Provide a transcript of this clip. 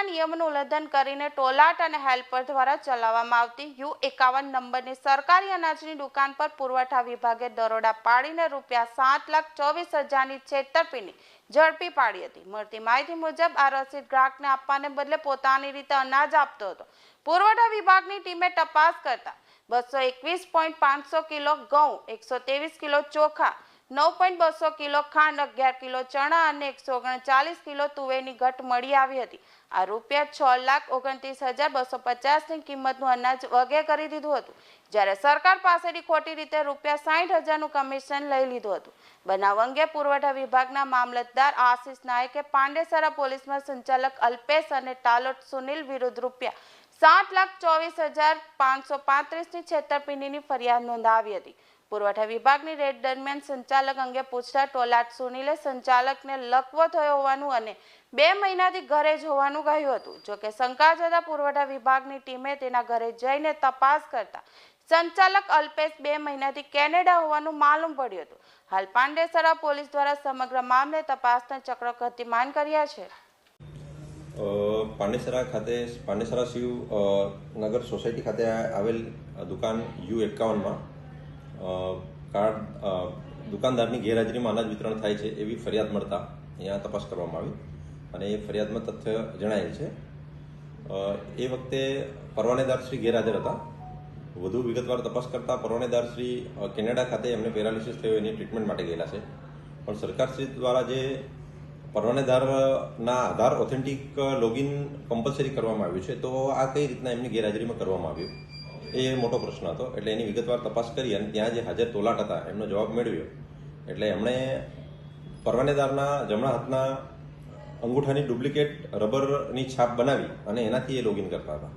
સંશોધન કરીને ટોલાટ અને હેલ્પર દ્વારા ચલાવવામાં આવતી યુ એકાવન નંબરની સરકારી અનાજની દુકાન પર પુરવઠા વિભાગે દરોડા પાડીને રૂપિયા સાત લાખ ચોવીસ હજારની છેતરપિંડી ઝડપી પાડી હતી. મળતી માહિતી મુજબ આ રસીદ ગ્રાહકને આપવાને બદલે પોતાની રીતે અનાજ આપતો હતો. પુરવઠા વિભાગની ટીમે તપાસ કરતા બસો એકવીસ પોઈન્ટ પાંચસો કિલો ઘઉં, એકસો ત્રેવીસ કિલો ચોખા નવ પોઈન્ટ બસો કિલો ખાંડ, અગિયાર કિલો ચણા અને એકસો ઓગણચાલીસ કિલો તુવેરની ઘટ મળી આવી હતી. આ રૂપિયા છ લાખ ઓગણત્રીસ હજાર બસો પચાસની કિંમતનું અનાજ વગે કરી દીધું હતું. જ્યારે સરકાર પાસેથી ખોટી રીતે રૂપિયા સાઠ હજારનું કમિશન લઈ લીધું હતું. બનાવ અંગે પુરવઠા વિભાગના મામલતદાર આશિષ નાયકે પાંડેસરા પોલીસમાં સંચાલક અલ્પેશ અને ટાલોટ સુનિલ વિરુદ્ધ રૂપિયા સાત લાખ ચોવીસ હજાર પાંચસો પાંત્રીસની છેતરપિંડીની ફરિયાદ નોંધાવી હતી. પુરવઠા વિભાગની રેડ દરમિયાન સંચાલક અંગે પૂછતા ટોલાટ સુનીલે સંચાલકને લકવો થયો હોવાનું અને બે મહિનાથી ઘરે જ હોવાનું કહ્યું હતું. જોકે શંકા જતા પુરવઠા વિભાગની ટીમે તેના ઘરે જઈને તપાસ કરતા સંચાલક અલ્પેશ બે મહિનાથી કેનેડા હોવાનું માલુમ પડ્યું હતું. હાલ પાંડેસરા પોલીસ દ્વારા સમગ્ર મામલે તપાસના ચક્ર ગતિમાન કર્યા છે. પાંડેસરા ખાતે, પાંડેસરા શિવ નગર સોસાયટી ખાતે આવેલ દુકાન યુ એકાવનમાં. કાર્ડ દુકાનદારની ગેરહાજરીમાં અનાજ વિતરણ થાય છે એવી ફરિયાદ મળતા અહીંયા તપાસ કરવામાં આવી અને એ ફરિયાદમાં તથ્ય જણાયેલ છે. એ વખતે પરવાનેદાર શ્રી ગેરહાજર હતા. વધુ વિગતવાર તપાસ કરતા પરવાનેદાર શ્રી કેનેડા ખાતે એમને પેરાલિસિસ થયો એની ટ્રીટમેન્ટ માટે ગયેલા છે. પણ સરકારશ્રી દ્વારા જે પરવાનેદારના આધાર ઓથેન્ટિક લોગિન કમ્પલસરી કરવામાં આવ્યું છે, તો આ કઈ રીતના એમની ગેરહાજરીમાં કરવામાં આવ્યું? એ મોટો પ્રશ્ન હતો, એટલે એની વિગતવાર તપાસ કરી અને ત્યાં જે હાજર તોલાટ હતા, એમનો જવાબ મેળવ્યો. એટલે એમણે પરવાનેદારના જમણા હાથના અંગૂઠાની ડુપ્લિકેટ રબરની છાપ બનાવી અને એનાથી એ લોગિન કરતા હતા.